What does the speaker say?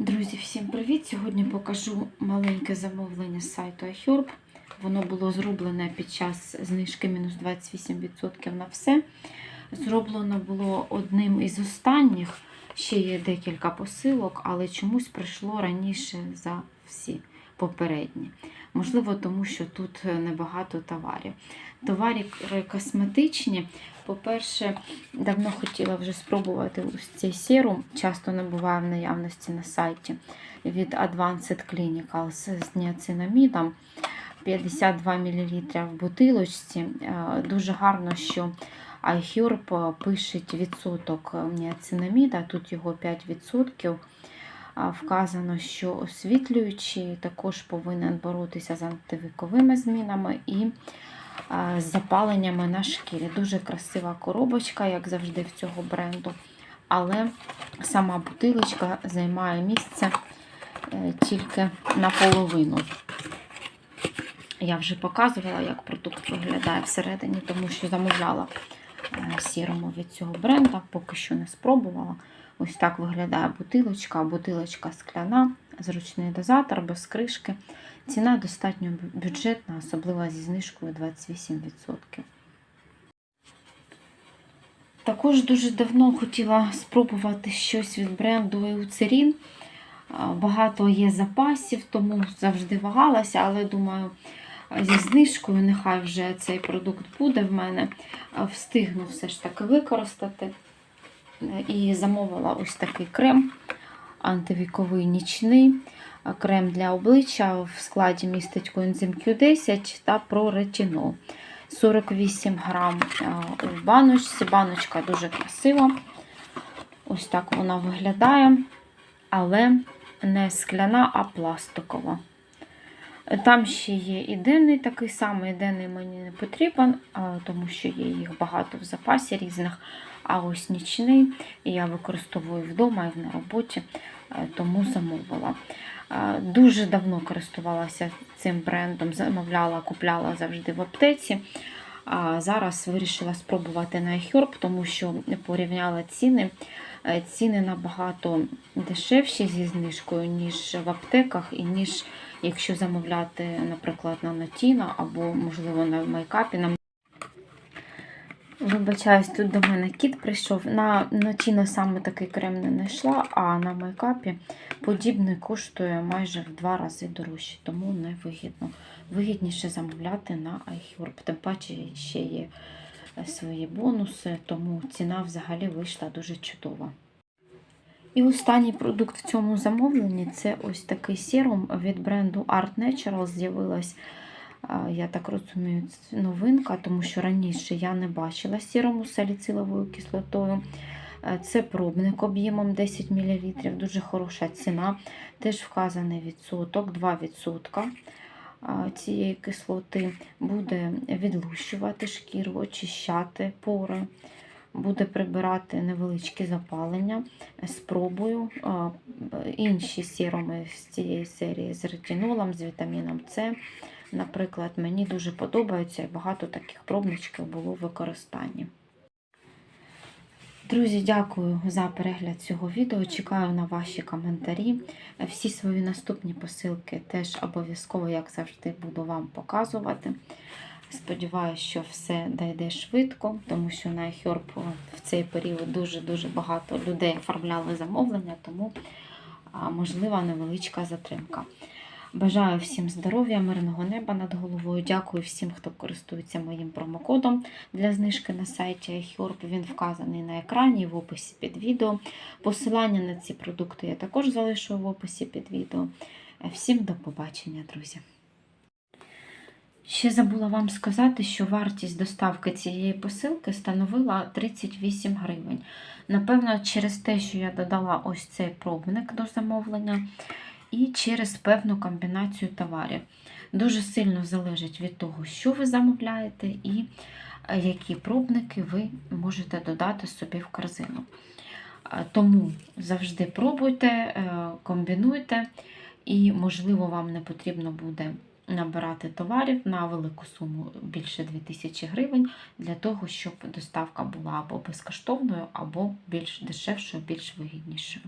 Друзі, всім привіт! Сьогодні покажу маленьке замовлення з сайту iHerb. Воно було зроблене під час знижки мінус 28% на все. Зроблено було одним із останніх. Ще є декілька посилок, але чомусь прийшло раніше за всі попередні. Можливо, тому що тут небагато товарів. Товари косметичні. По-перше, давно хотіла вже спробувати ось цей серум. Часто не буває в наявності на сайті від Advanced Clinical з ніацинамідом. 52 мл в бутилочці. Е, Дуже гарно, що iHerb пише відсоток ніацинаміда, тут його 5%. Вказано, що освітлюючий також повинен боротися з антивіковими змінами і з запаленнями на шкірі. Дуже красива коробочка, як завжди, в цього бренду. Але сама бутилочка займає місце е, тільки наполовину. Я вже показувала, як продукт виглядає всередині, тому що замовляла е, сірому від цього бренду, поки що не спробувала. Ось так виглядає бутилочка. Бутилочка скляна, зручний дозатор, без кришки. Ціна достатньо бюджетна, особливо зі знижкою 28%. Також дуже давно хотіла спробувати щось від бренду Eucerin. Багато є запасів, тому завжди вагалася, але думаю, зі знижкою нехай вже цей продукт буде в мене. Встигну все ж таки використати. І замовила ось такий крем антивіковий нічний. Крем для обличчя в складі містить коензим Q10 та проретинол. 48 грам в баночці. Баночка дуже красива. Ось так вона виглядає, але не скляна, а пластикова. Там ще є і денний такий самий, денний мені не потрібен, тому що є їх багато в запасі різних. А ось нічний я використовую вдома і на роботі, тому замовила. Дуже давно користувалася цим брендом, замовляла, купляла завжди в аптеці. А зараз вирішила спробувати на iHerb, тому що порівняла ціни. Е, ціни набагато дешевші зі знижкою, ніж в аптеках, і ніж якщо замовляти, наприклад, на Notino або, можливо, на майкапі. Вибачаюсь, тут до мене кіт прийшов. На Notino саме такий крем не знайшла, а на майкапі подібний коштує майже в два рази дорожче, тому не вигідно. Вигідніше замовляти на iHerb. Тим паче ще є свої бонуси, тому ціна взагалі вийшла дуже чудова. І останній продукт в цьому замовленні це ось такий серум від бренду Art Natural. З'явилась, я так розумію, новинка, тому що раніше я не бачила серуму з саліциловою кислотою. Це пробник об'ємом 10 мл, дуже хороша ціна. Теж вказаний відсоток, 2% цієї кислоти буде відлущувати шкіру, очищати пори, буде прибирати невеличкі запалення. Спробую інші сіроми з цієї серії з ретинолом, з вітаміном С. Наприклад, мені дуже подобаються і багато таких пробничків було в використанні. Друзі, дякую за перегляд цього відео. Чекаю на ваші коментарі. Всі свої наступні посилки теж обов'язково, як завжди, буду вам показувати. Сподіваюся, що все дійде швидко, тому що на iHerb в цей період дуже-дуже багато людей оформляли замовлення, тому можлива невеличка затримка. Бажаю всім здоров'я, мирного неба над головою. Дякую всім, хто користується моїм промокодом для знижки на сайті iHerb. Він вказаний на екрані в описі під відео. Посилання на ці продукти я також залишу в описі під відео. Всім до побачення, друзі! Ще забула вам сказати, що вартість доставки цієї посилки становила 38 гривень. Напевно, через те, що я додала ось цей пробник до замовлення і через певну комбінацію товарів. Дуже сильно залежить від того, що ви замовляєте, і е, які пробники ви можете додати собі в корзину. Е, тому завжди пробуйте, е, комбінуйте, і, можливо, вам не потрібно буде набирати товарів на велику суму більше 2000 гривень, для того, щоб доставка була або безкоштовною, або більш дешевшою, більш вигіднішою.